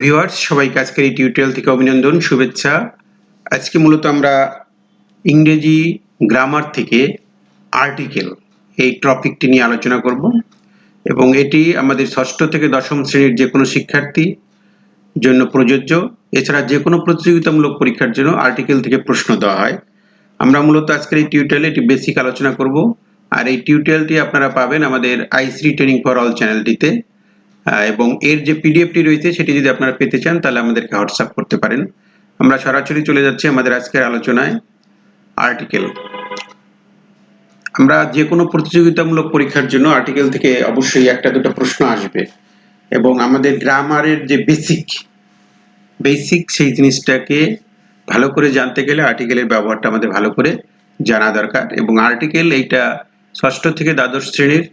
Viewers সবাইকে আজকের এই টিউটোরিয়াল থেকে অভিনন্দন, শুভেচ্ছা। আজকে মূলত আমরা ইংরেজি গ্রামার থেকে আর্টিকেল এই টপিকটি নিয়ে আলোচনা করব এবং এটি আমাদের ষষ্ঠ থেকে দশম শ্রেণির যে কোনো শিক্ষার্থী জন্য প্রযোজ্য। এছাড়া যে কোনো প্রতিযোগিতামূলক পরীক্ষার জন্য আর্টিকেল থেকে প্রশ্ন দেওয়া হয়। আমরা মূলত আজকের এই টিউটোরিয়ালে এটি বেসিক আলোচনা করব। আর এই টিউটোরিয়ালটি আপনারা পাবেন আমাদের আইসিটি ট্রেনিং ফর অল চ্যানেলটিতে এবং এর যে পিডিএফটি রয়েছে, সেটি যদি আপনারা পেতে চান, তাহলে আমাদেরকে হোয়াটসঅ্যাপ করতে পারেন। আমরা সরাসরি চলে যাচ্ছি আমাদের আজকের আলোচনায় আর্টিকেল আমরা যে কোনো প্রতিযোগিতামূলক পরীক্ষার জন্য আর্টিকেল থেকে অবশ্যই একটা দুটো প্রশ্ন আসবে। এবং আমাদের গ্রামারের যে বেসিক বেসিক সেই জিনিসটাকে ভালো করে জানতে গেলে আর্টিকেলের ব্যবহারটা আমাদের ভালো করে জানা দরকার। এবং আর্টিকেল এইটা ষষ্ঠ থেকে দ্বাদশ শ্রেণির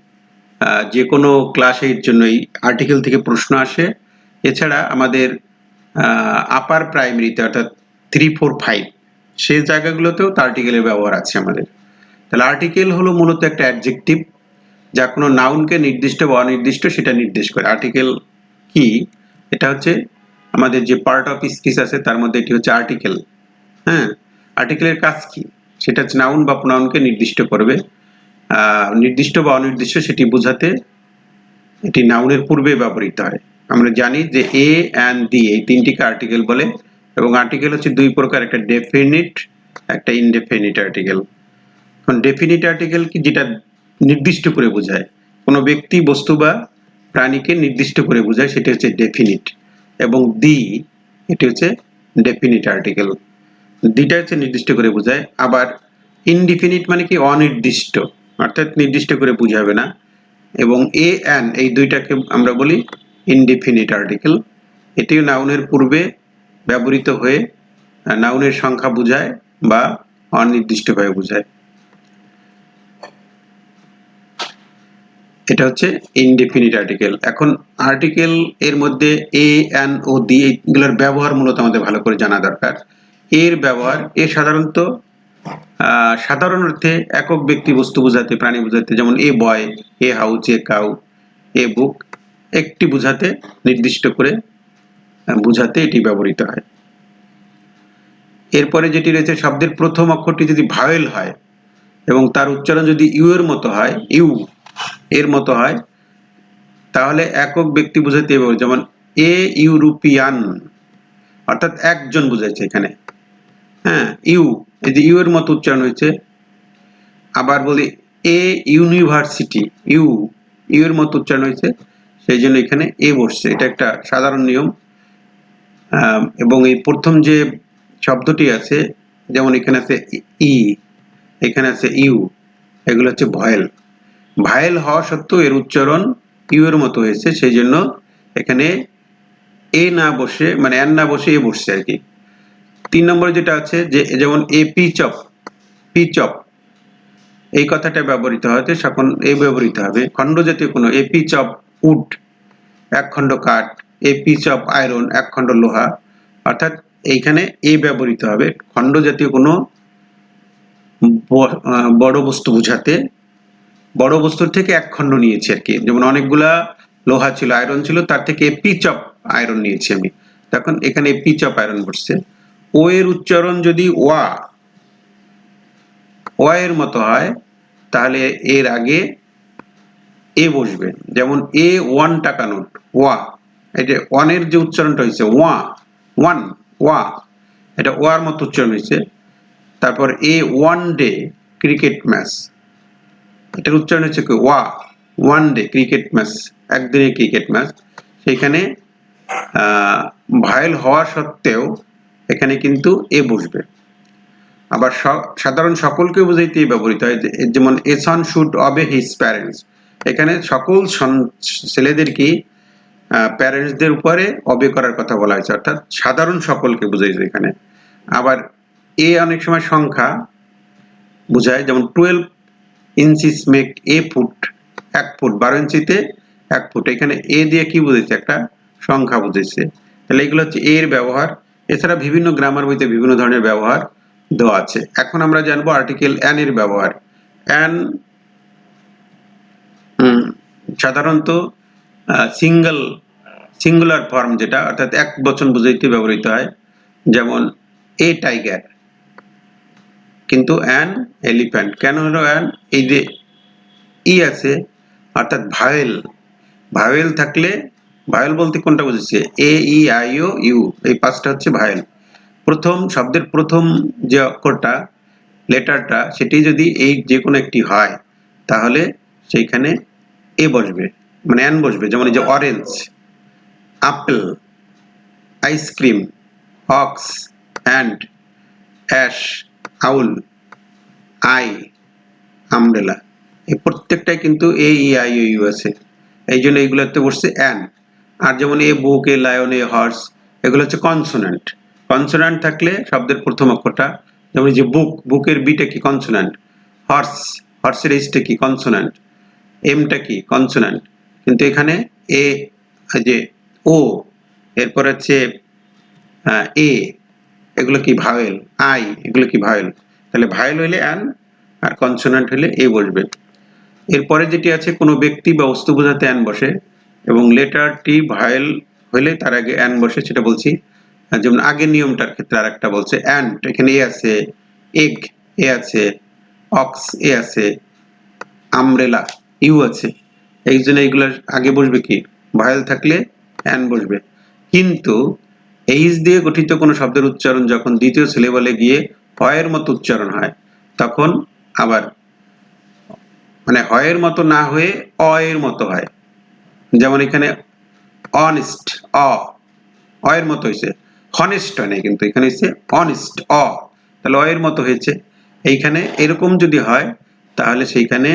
যে কোনো ক্লাসের জন্য এই আর্টিকেল থেকে প্রশ্ন আসে। এছাড়া আমাদের আপার প্রাইমারিতে অর্থাৎ থ্রি ফোর ফাইভ সে জায়গাগুলোতেও তো আর্টিকেলের ব্যবহার আছে আমাদের। তাহলে আর্টিকেল হলো মূলত একটা অ্যাডজেক্টিভ যা কোনো নাউনকে নির্দিষ্ট বা অনির্দিষ্ট সেটা নির্দেশ করে। আর্টিকেল কি? এটা হচ্ছে আমাদের যে পার্ট অফ স্পিচ আছে, তার মধ্যে এটি হচ্ছে আর্টিকেল হ্যাঁ? আর্টিকেলের কাজ কি? সেটা হচ্ছে নাউন বা প্রোনাউনকে নির্দিষ্ট করবে। নির্দিষ্ট বা অনির্দিষ্ট সেটি বোঝাতে এটি নাউনের পূর্বে ব্যবহৃত হয়। আমরা জানি যে এ অ্যান্ড দি এই তিনটিকে আর্টিকেল বলে, এবং আর্টিকেল হচ্ছে দুই প্রকার, একটা ডেফিনিট একটা ইনডেফিনিট আর্টিকেল এখন ডেফিনিট আর্টিকেল কি? যেটা নির্দিষ্ট করে বোঝায়। কোনো ব্যক্তি, বস্তু বা প্রাণীকে নির্দিষ্ট করে বোঝায়, সেটি হচ্ছে ডেফিনিট এবং দি এটি হচ্ছে ডেফিনিট আর্টিকেল দিটা হচ্ছে নির্দিষ্ট করে বোঝায়। আবার ইনডিফিনিট মানে কি? অনির্দিষ্ট। অর্থাৎ নির্দিষ্ট করে বোঝাবে না। এবং এ অ্যান এই দুইটাকে আমরা বলি ইনডিফিনিট আর্টিকেল এটিও নাউনের পূর্বে ব্যবহৃত হয়ে নাউনের সংখ্যা বোঝায় বা অনির্দিষ্টভাবে বোঝায়। এটা হচ্ছে ইনডিফিনিট আর্টিকেল এখন আর্টিকেল এর মধ্যে এ এন ও দি এগুলোর ব্যবহার মূলত আমাদের ভালো করে জানা দরকার। এর ব্যবহার, এ সাধারণত সাধারণ অর্থে একক ব্যক্তি বস্তু বোঝাতে, প্রাণী বোঝাতে, যেমন এ বয়, এ হাউস, এ কাউ, এ বুক, একটি বোঝাতে নির্দিষ্ট করে বোঝাতে এটি ব্যবহৃত হয়। এরপরে যেটি রয়েছে, শব্দের প্রথম অক্ষরটি যদি ভাওয়েল হয় এবং তার উচ্চারণ যদি ইউ এর মতো হয়, ইউ এর মতো হয়, তাহলে একক ব্যক্তি বোঝাতে যেমন এ ইউরোপিয়ান, অর্থাৎ একজন বোঝাচ্ছে এখানে। হ্যাঁ ইউ এই যে ইউ এর মতো উচ্চারণ হয়েছে, আবার বলি এ ইউনিভার্সিটি, ইউ ইউ এর মতো উচ্চারণ হয়েছে, সেই জন্য এখানে এ বসছে। এটা একটা সাধারণ নিয়ম। এবং এই প্রথম যে শব্দটি আছে, যেমন এখানে আছে ই, এখানে আছে ইউ, এগুলো হচ্ছে ভয়েল। ভায়েল হওয়া সত্ত্বেও এর উচ্চারণ ইউ এর মতো হয়েছে, সেই জন্য এখানে এ না বসে মানে এন না বসে এ বসছে আর কি। তিন নম্বরে যেটা আছে যে, যেমন এ পিচপ পিচপ এই কথাটা ব্যবহৃত হতে সকল এ ব্যবহৃত হবে। খণ্ড জাতীয় কোনো এ পিচ অফ উড এক খণ্ড কাঠ এ পিচ অফ আয়রন এক খণ্ড লোহা, অর্থাৎ এইখানে এ ব্যবহৃত হবে। খণ্ড জাতীয় কোনো বড় বস্তু বোঝাতে, বড় বস্তুর থেকে এক খণ্ড নিয়েছি আর কি। যেমন অনেকগুলা লোহা ছিল, আয়রন ছিল, তার থেকে পিচ অফ আয়রন নিয়েছি আমি। তখন এখানে পিচ অফ আয়রন বসছে। ও এর উচ্চারণ যদি ওয়া ওয়া এর মতো হয়, তাহলে এর আগে এ বসবে। যেমন এ ওয়ান টাকা নোট ওয়া। এই যে ওয়ানের যে উচ্চারণটা হয়েছে, ওয়া, ওয়ান, ওয়া। এটা ওয়ার মতো উচ্চারণ হয়েছে। তারপর a one day cricket match. এটার উচ্চারণ হচ্ছে কি? ওয়া, ওয়ান ডে ক্রিকেট ম্যাচ, একদিনের ক্রিকেট ম্যাচ। সেখানে ভাইল হওয়া সত্ত্বেও এখানে কিন্তু এ বসবে। আবার সাধারণ সকলকে বোঝাইতে ব্যবহৃত হয় যেমন a son should obey his parents এখানে সকল ছেলেদেরকে প্যারেন্টসদের উপরে অবে করার কথা বলা হয়েছে, অর্থাৎ সাধারণ সকলকে বোঝাইছে এখানে। আবার এ অনেক সময় সংখ্যা বোঝায়, যেমন twelve inches make a foot এক ফুট বারো ইঞ্চিতে এক ফুট এখানে এ দিয়ে কি বুঝেছে একটা সংখ্যা বুঝেছে তাহলে এগুলো হচ্ছে এর ব্যবহার। এছাড়া বিভিন্ন গ্রামার বইতে বিভিন্ন ধরনের ব্যবহার দেওয়া আছে। এখন আমরা জানব আর্টিকেল অ্যান এর ব্যবহার। অ্যান সাধারণত সিঙ্গেল সিঙ্গুলার ফর্ম যেটা, অর্থাৎ এক বচন বুঝাইতে ব্যবহৃত হয়। যেমন এ টাইগার কিন্তু অ্যান এলিফ্যান্ট কেন হলো অ্যান এই যে ই আছে, অর্থাৎ ভাওয়েল ভাওয়েল থাকলে ভাওয়েল বলতে কোনটা বুঝেছে? এ, ই আই ও, ইউ, এই পাঁচটা হচ্ছে ভাওয়েল প্রথম, শব্দের প্রথম যে অক্ষরটা, লেটারটা, সেটি যদি এই যে কোনো একটি হয়, তাহলে সেইখানে এ বসবে মানে অ্যান বসবে, যেমন এই যে orange apple ice cream ox and ash owl I umbrella এই প্রত্যেকটাই কিন্তু এ, ই, আই ইউ আছে। এই জন্য এইগুলোতে বসছে অ্যান। আর যেমন এ বুক এ লায়ন, এ, হর্স, এগুলো হচ্ছে কনসোনেন্ট কনসোনেন্ট থাকলে শব্দের প্রথম অক্ষরটা, যেমন যে বুক, বুকের বিটা কি কনসোনেন্ট হর্স, হর্সের এইচটা কি কনসোনেন্ট এমটা কি কনসোনেন্ট কিন্তু এখানে এ যে ও, এরপর হচ্ছে এ, এগুলো কি ভাওয়েল? আই, এগুলো কি ভাওয়েল? তাহলে ভাওয়েল হইলে অ্যান, আর কনসোনেন্ট হলে এ বসবে। এরপরে যেটি আছে, কোনো ব্যক্তি বা বস্তু বোঝাতে অ্যান বসে। এবং লেটারটি ভায়েল হলে তার আগে অ্যান বসে, সেটা বলছি। যেমন আগের নিয়মটার ক্ষেত্রে আর একটা বলছে অ্যান্ড এখানে এ আছে এগ এ আছে অক্স এ আছে আমরেলা ইউ আছে। এই জন্য এইগুলোর আগে বসবে কি? ভায়েল থাকলে অ্যান বসবে। কিন্তু এইচ দিয়ে গঠিত কোনো শব্দের উচ্চারণ যখন দ্বিতীয় সিলেবলে গিয়ে হয়ের মতো উচ্চারণ হয়, তখন আবার মানে হয়ের মতো না হয়ে অ এর মতো হয়। যেমন এখানে অনেস্ট অ অ এর মতো হয়েছে। হনেস্ট হয় কিন্তু, এখানে হয়েছে অনেস্ট অ। তাহলে অ এর মতো হয়েছে। এইখানে এরকম যদি হয়, তাহলে সেইখানে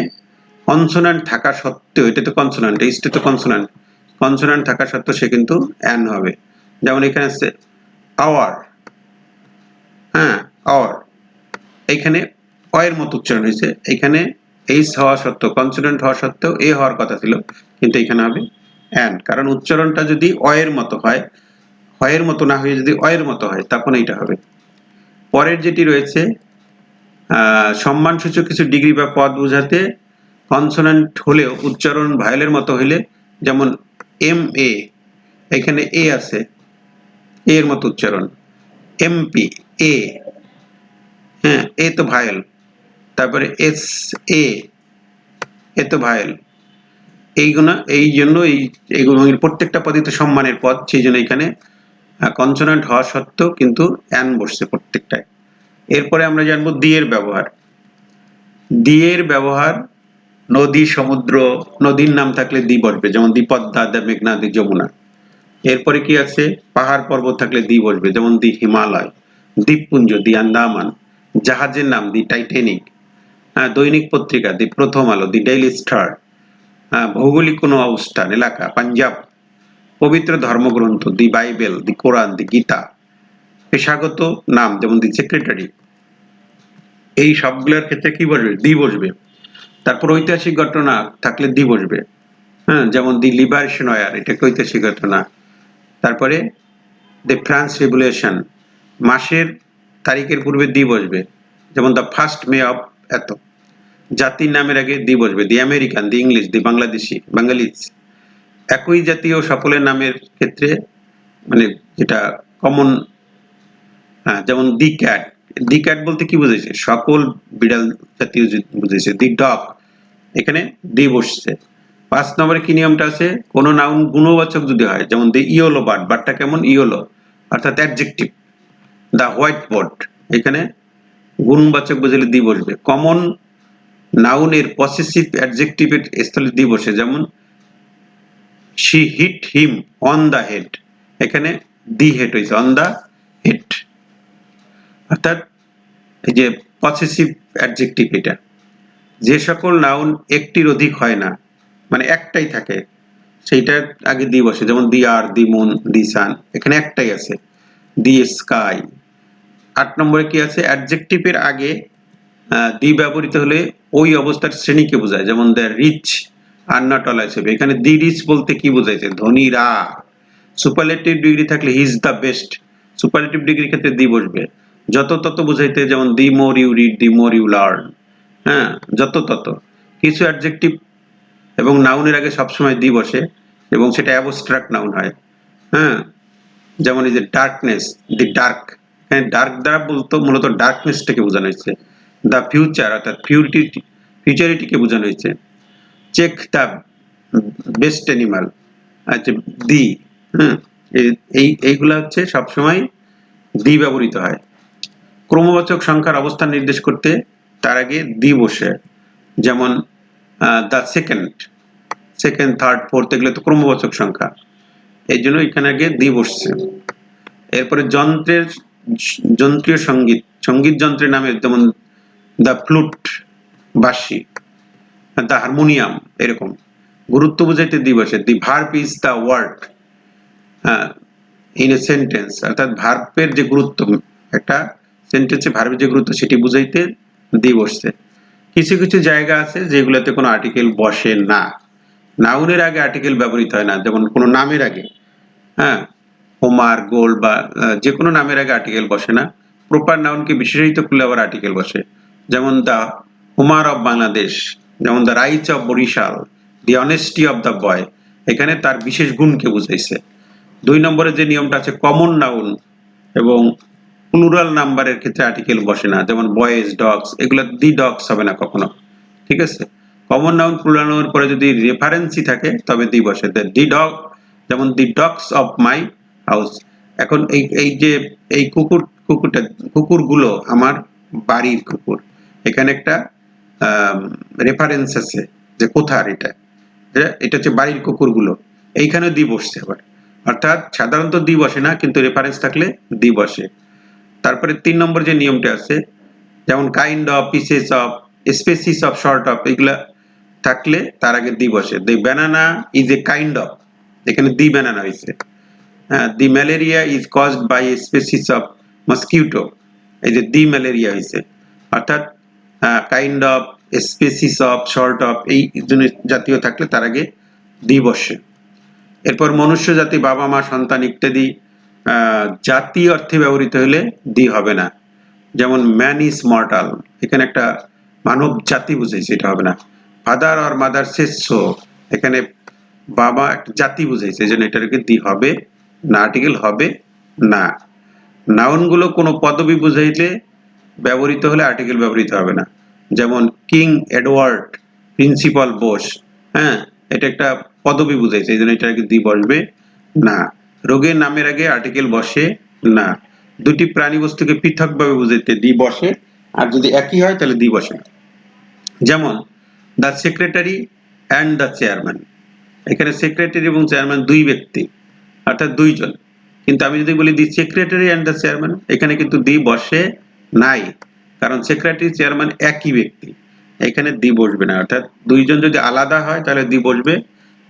কনসোনান্ট থাকা সত্ত্বেও, এটা তো কনসোনান্ট এইচটা তো কনসোনান্ট কনসোনান্ট থাকা সত্ত্বেও সে কিন্তু অ্যান হবে। যেমন এখানে আছে আওয়ার হ্যাঁ আওয়ার এইখানে অ এর মতো উচ্চারণ হয়েছে। এখানে এইচ হওয়া সত্ত্বেও কনসোনেন্ট হওয়া সত্ত্বেও এ হওয়ার কথা ছিল, কিন্তু এখানে হবে অ্যান কারণ উচ্চারণটা যদি অ এর মতো হয়, হয়ের মতো না হয়ে যদি অ এর মতো হয়, তখন এইটা হবে। পরের যেটি রয়েছে সম্মানসূচক কিছু ডিগ্রি বা পদ বোঝাতে কনসোনেন্ট হলেও উচ্চারণ ভায়োলের মতো হইলে, যেমন এম এ এখানে এ আছে এর মতো উচ্চারণ। এমপি এ হ্যাঁ এ তো ভায়েল তারপরে এস, এ এ তো ভায়েল এইগুলো এই জন্য এই এইগুলো প্রত্যেকটা পদই তো সম্মানের পদ, সেই জন্য এখানে কনসোনেন্ট হওয়া সত্ত্বেও কিন্তু অ্যান বসছে প্রত্যেকটায়। এরপরে আমরা জানব দিয়ের ব্যবহার। দিয়ের ব্যবহার, নদী, সমুদ্র, নদীর নাম থাকলে দ্বি বসবে, যেমন দ্বিপদ্মা দ্য মেঘনা দ্বি যমুনা এরপরে কি আছে? পাহাড় পর্বত থাকলে দ্বি বসবে, যেমন দি হিমালয়, দ্বীপপুঞ্জ দি আন্দামান, জাহাজের নাম দি টাইটানিক। দৈনিক পত্রিকা, দি প্রথম আলো, দি ডেইলি স্টার হ্যাঁ ভৌগোলিক কোনো অবস্থান, এলাকা, পাঞ্জাব, পবিত্র ধর্মগ্রন্থ, দি বাইবেল, দি কোরআন, দি গীতা পেশাগত নাম যেমন দি সেক্রেটারি। এই সবগুলোর ক্ষেত্রে কি বসবে? দি বসবে। তারপর ঐতিহাসিক ঘটনা থাকলে দি বসবে। হ্যাঁ যেমন দি লিবারেশন ওয়ার, এটা একটা ঐতিহাসিক ঘটনা। তারপরে দি ফ্রান্স রেভুলেশন, মাসের তারিখের পূর্বে দি বসবে। যেমন দ্য ফার্স্ট মে অফ এত। জাতির নামের আগে দি বসবে, the American, the English, the Bangladeshi, Bengalis. একই জাতীয় সকলের নামের ক্ষেত্রে মানে যেটা কমন হ্যাঁ যেমন দি ক্যাট। দি ক্যাট বলতে কি বুঝেছে সকল বিড়াল জাতীয় বুঝেছে দি ডগ। এখানে দি বসছে। পাঁচ নম্বরে কি নিয়মটা আছে? কোন নাউন গুণবাচক যদি হয়, যেমন দি ইয়োলো বার্ড, বার্ডটা কেমন? ইয়োলো, অর্থাৎ অ্যাডজেক্টিভ দ্য হোয়াইট বোর্ড এখানে গুণবাচক বুঝলে দি বসবে কমন নাউনের পসেসিভ অ্যাডজেক্টিভের স্থলে দি বসে যেমন she hit him on the head এখানে দি হেড হয়েছে অন দ্য হেড অর্থাৎ এই যে পসেসিভ অ্যাডজেক্টিভ এটা। যে সকল নাউন একটির অধিক হয় না মানে একটাই থাকে সেইটার আগে দি বসে যেমন দি আর, দি মুন, দি সান, এখানে একটাই আছে। The sky. আট নম্বরে কি আছে? অ্যাডজেক্টিভের আগে দি ব্যবহৃত হলে ওই অবস্থার শ্রেণীকে বোঝায়। যেমন দ্য রিচ আর নট হিসেবে এখানে দি রিচ বলতে কি বোঝাইছে? ধনীরা। সুপারলেটিভ ডিগ্রি থাকলে he is the best superlative degree ক্ষেত্রে দি বসবে। যত তত বুঝাইতে, যেমন the more you read the more you learn হ্যাঁ যত তত। কিছু অ্যাডজেক্টিভ এবং নাউনের আগে সবসময় দি বসে এবং সেটা অ্যাবস্ট্রাক্ট নাউন হয়। হ্যাঁ যেমন এই যে ডার্কনেস দি ডার্ক হ্যাঁ ডার্ক দ্বারা বলতো মূলত ডার্কনেসটাকে বোঝানো হয়েছে। দ্য ফিউচার অর্থাৎ ফিউরিটি ফিউচারিটিকে বোঝানো হয়েছে। চেক দ্য বেস্ট অ্যানিমাল আচ্ছা দি হ্যাঁ এই এইগুলা হচ্ছে সবসময় দি ব্যবহৃত হয়। ক্রমবাচক সংখ্যার অবস্থান নির্দেশ করতে তার আগে দি বসে। যেমন the second second third fourth এগুলো তো ক্রমবাচক সংখ্যা। এই জন্য এখানে আগে দি বসছে। এরপরে যন্ত্রের যন্ত্রীয় সংগীত সংগীত যন্ত্রের নামে যেমন দ্য ফ্লুট বাঁশি, দ্য হারমোনিয়াম এরকম। গুরুত্ব বুঝাইতে দি বসে the verb is the word in a sentence. অর্থাৎ ভার্বের যে গুরুত্ব, একটা সেন্টেন্সে ভার্বের যে গুরুত্ব, সেটি বুঝাইতে দি বসছে। কিছু কিছু জায়গা আছে যেগুলোতে কোনো আর্টিকেল বসে না। নাউনের আগে আর্টিকেল ব্যবহৃত হয় না, যেমন কোনো নামের আগে হ্যাঁ হোমার গোল বা যে কোনো নামের আগে আর্টিকেল বসে না। প্রপার নাউনকে বিশেষিত করলে আবার আর্টিকেল বসে। যেমন দ্য হুমার অফ বাংলাদেশ যেমন the rights of Barishal the honesty of the boy এখানে তার বিশেষ গুণকে বুঝাইছে। দুই নম্বরে যে নিয়মটা আছে কমন নাউন এবং প্লুরাল নাম্বারের ক্ষেত্রে আর্টিকেল বসে না। যেমন বয়েজ ডগস এগুলো দি ডগস হবে না কখনো। ঠিক আছে? কমন নাউন প্লুরাল নাউন পরে যদি রেফারেন্সই থাকে, তবে দি বসে। দি ডগ যেমন the dogs of my house এখন এই এই যে, এই কুকুর, কুকুরটা, কুকুরগুলো আমার বাড়ির কুকুর। এখানে একটা রেফারেন্স আছে যে কোথার এটা। এটা হচ্ছে বাড়ির কুকুরগুলো। এইখানে দি বসছে আবার। অর্থাৎ সাধারণত দি বসে না, কিন্তু রেফারেন্স থাকলে দি বসে তারপরে তিন নম্বর যে নিয়মটা আছে, যেমন kind of pieces of species of sort of এগুলা থাকলে তার আগে দি বসে the banana is a kind of এখানে দি ব্যানানা হয়েছে। The malaria is caused by a species of mosquito এই যে দি ম্যালেরিয়া হয়েছে অর্থাৎ kind of species of sort of এই জাতীয় থাকলে তার আগে দি বসে। এরপর মনুষ্য জাতি বাবা মা সন্তান ইত্যাদি আহ, জাতি অর্থে ব্যবহৃত হলে দি হবে না। যেমন ম্যান ইজ মর্টাল এখানে একটা মানব জাতি বুঝাইছে এটা হবে না। ফাদার আর মাদার শেষ্য এখানে বাবা একটা জাতি বুঝাইছে এই জন্য এটাকে দি হবে। না আর্টিকেল হবে, না। নাউনগুলো কোনো পদবি বুঝাইলে ব্যবহৃত হলে আর্টিকেল ব্যবহৃত হবে না। যেমন কিং এডওয়ার্ড প্রিন্সিপাল বোস হ্যাঁ এটা একটা পদবি বুঝাইছে, এই জন্য এটাকে দি বসবে না। রোগের নামের আগে আর্টিকেল বসে, না। দুটি প্রাণী বস্তুকে পৃথকভাবে বুঝাইতে দি বসে, আর যদি একই হয় তাহলে দি বসে না। যেমন the secretary and the chairman এখানে সেক্রেটারি এবং চেয়ারম্যান দুই ব্যক্তি। অর্থাৎ দুইজন। কিন্তু আমি যদি বলি the secretary and the chairman, এখানে কিন্তু দি বসে নাই। কারণ সেক্রেটারি, চেয়ারম্যান একই ব্যক্তি। এখানে দি বসবে না। অর্থাৎ দুইজন যদি আলাদা হয়, তাহলে দি বসবে।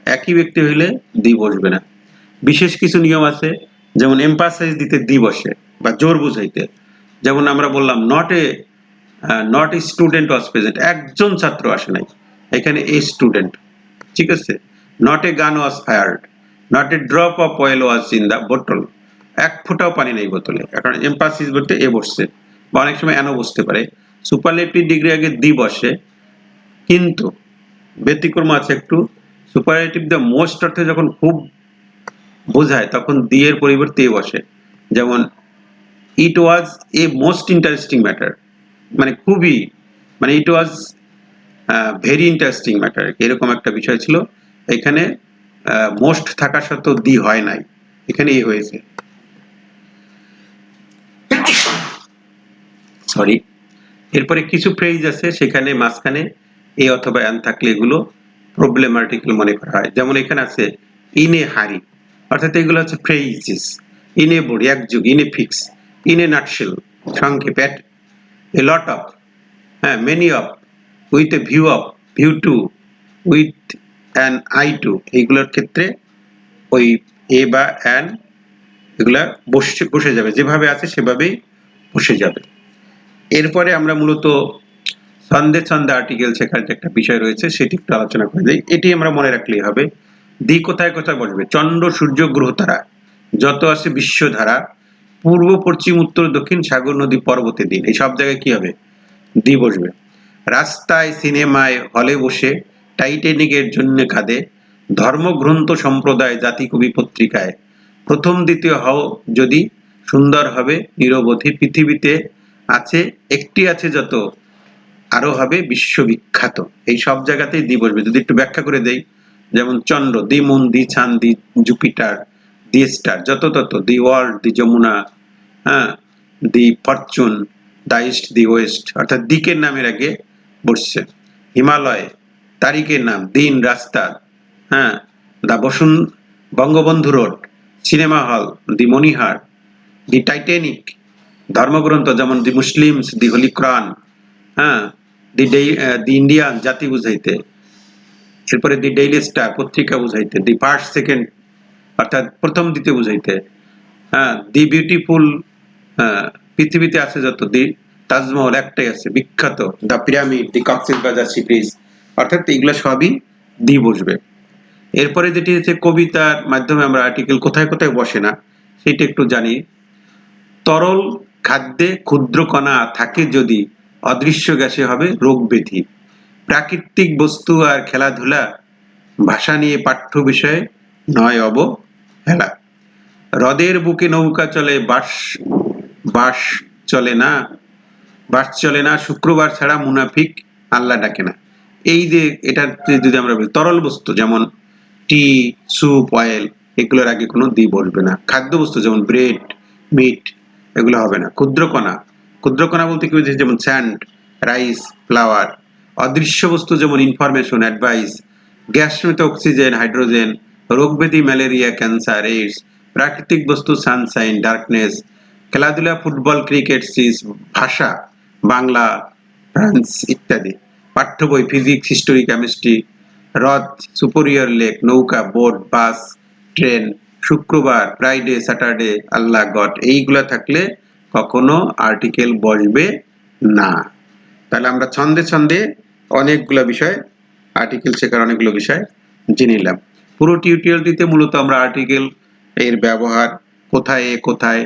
একই ব্যক্তি হইলে দি বসবে না। বিশেষ কিছু নিয়ম আছে, যেমন এম্পাসাইজ দিতে দি বসে বা জোর বুঝাইতে। যেমন আমরা বললাম not a not a student was present একজন ছাত্র আসে নাই। এখানে এ স্টুডেন্ট ঠিক আছে? Not a gun was fired not a drop of oil was in the বোতল এক ফোঁটাও পানি নেই বোতলে। এখন এম্পাসিস বলতে এ বসছে। বা অনেক সময় এনও বসতে পারে। সুপারলেটিভ ডিগ্রি আগে দি বসে। কিন্তু ব্যতিক্রম আছে একটু। সুপারলেটিভ দ্য মোস্ট অর্থে যখন খুব বোঝায়, তখন দি এর পরিবর্তে এ বসে। যেমন it was a most interesting matter মানে খুবই মানে it was very interesting matter এরকম একটা বিষয় ছিল। এখানে মোস্ট থাকা সত্ত্বেও দি হয় নাই। এখানে এ হয়েছে। সরি এরপরে কিছু ফ্রেজ আছে, সেখানে মাঝখানে এ অথবা অ্যান থাকলে এগুলো প্রবলেম আর্টিকেল মনে করা হয়। যেমন এখানে আছে, ইন হারি অর্থাৎ এগুলো হচ্ছে ফ্রেজেস ইন এ বোর্ড এক যুগ। ইন ফিক্স ইন নাটশেল সংক্ষেপ এ লট অফ হ্যাঁ many of with a view of view to with an eye to এইগুলোর ক্ষেত্রে ওই এ বা অ্যান এগুলা বসে বসে যাবে, যেভাবে আছে সেভাবেই বসে যাবে। এরপরে আমরা মূলত ছন্দে ছন্দে আর্টিকেল শেখার যে একটা বিষয় রয়েছে, সেটি একটু আলোচনা করে দিই। এটি আমরা মনে রাখলেই হবে, দি কোথায় কোথায় বসবে? চন্দ্র, সূর্য, গ্রহ, তারা। যত আছে বিশ্বধারা, পূর্ব, পশ্চিম, উত্তর, দক্ষিণ, সাগর, নদী পর্বতে দিন। এই সব জায়গায় কি হবে? দি বসবে। রাস্তায়, সিনেমায়, হলে বসে টাইটেনিকের জন্য কাঁদে। ধর্মগ্রন্থ সম্প্রদায় জাতি কবি পত্রিকায়, প্রথম দ্বিতীয় হও যদি সুন্দর হবে নিরবধি পৃথিবীতে আছে, একটি আছে যত, আরও হবে বিশ্ববিখ্যাত। এই সব জায়গাতেই দি বসবে। যদি একটু ব্যাখ্যা করে দেই, যেমন চন্দ্র, দি মুন, দি ছান দি জুপিটার, দি স্টার, যত তত, দি ওয়ার্ল্ড, দি যমুনা হ্যাঁ the fortune the east the west, অর্থাৎ দিকের নামের আগে বসছে। হিমালয় তারিখের নাম, দিন, রাস্তা হ্যাঁ দা বসুন, বঙ্গবন্ধু রোড, সিনেমা হল, দি মনিহার দি টাইটানিক, ধর্মগ্রন্থ যেমন দি মুসলিমস, দি হোলি কোরআন হ্যাঁ দি ডে দি ইন্ডিয়ান জাতি বুঝাইতে, এরপরে দি ডেইলি স্টার পত্রিকা বুঝাইতে, দি ফার্স্ট, সেকেন্ড, অর্থাৎ প্রথম, দ্বিতীয় বুঝাইতে হ্যাঁ দি বিউটিফুল পৃথিবীতে আছে যত, দি তাজমহল একটাই আছে, বিখ্যাত, the pyramid, the Cox's Bazar sea bridge অর্থাৎ এগুলো সবই দি বসবে। এরপরে যেটি হচ্ছে কবিতার মাধ্যমে আমরা আর্টিকেল কোথায় কোথায় বসে না, সেটা একটু জানি। তরল খাদ্যে ক্ষুদ্র কণা থাকে যদি অদৃশ্য গ্যাসে হবে রোগ ব্যাধি। প্রাকৃতিক বস্তু আর খেলাধুলা ভাষা নিয়ে পাঠ্য বিষয়ে নয় অবহেলা। হ্রদের বুকে নৌকা চলে, বাস বাস চলে না, বাস চলে না, শুক্রবার ছাড়া মুনাফিক আল্লাহ ডাকে না। এই যে এটা যদি আমরা তরল বস্তু যেমন টি স্যুপ অয়েল এগুলোর আগে কোনো দি বসবে না। খাদ্য বস্তু যেমন ব্রেড মিট এগুলো হবে না। ক্ষুদ্রকণা। ক্ষুদ্রকণা বলতে কি বোঝায়? যেমন স্যান্ড রাইস ফ্লাওয়ার অদৃশ্য বস্তু যেমন ইনফরমেশন অ্যাডভাইস গ্যাসমিত অক্সিজেন হাইড্রোজেন রোগব্যাধি ম্যালেরিয়া ক্যান্সার এইডস প্রাকৃতিক বস্তু সানশাইন ডার্কনেস খেলাধুলা ফুটবল ক্রিকেট সিস ভাষা, বাংলা ফ্রান্স ইত্যাদি। পাঠ্য বই ফিজিক্স হিস্টোরি কেমিস্ট্রি হ্রদ সুপেরিয়র লেক নৌকা বোট বাস ট্রেন শুক্রবার ফ্রাইডে স্যাটারডে আল্লাহ গড, এইগুলা থাকলে কখনো আর্টিকেল বসবে না। তাহলে আমরা ছন্দে ছন্দে অনেকগুলো বিষয় আর্টিকেল শেখার অনেকগুলো বিষয় জেনে নিলাম। পুরো টিউটোরিয়ালটিতে মূলত আমরা আর্টিকেল এর ব্যবহার, কোথায় কোথায়,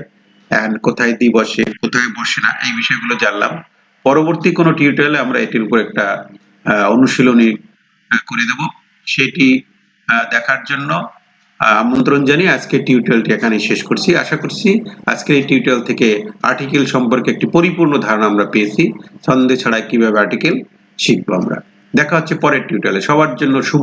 and কোথায় দি বসে কোথায় বসে না, এই বিষয়গুলো জানলাম। পরবর্তী কোনো টিউটোরিয়ালে আমরা এটির উপর একটা অনুশীলনী করে দেব। সেটি দেখার জন্য আমন্ত্রণ জানিয়ে আজকে টিউটোরিয়ালটি এখানে শেষ করছি। আশা করছি আজকের এই টিউটোরিয়াল থেকে আর্টিকেল সম্পর্কে একটি পরিপূর্ণ ধারণা আমরা পেয়েছি। সন্দেহ ছাড়া কীভাবে আর্টিকেল শিখব আমরা। দেখা হচ্ছে পরের টিউটোরিয়ালে সবার জন্য শুভ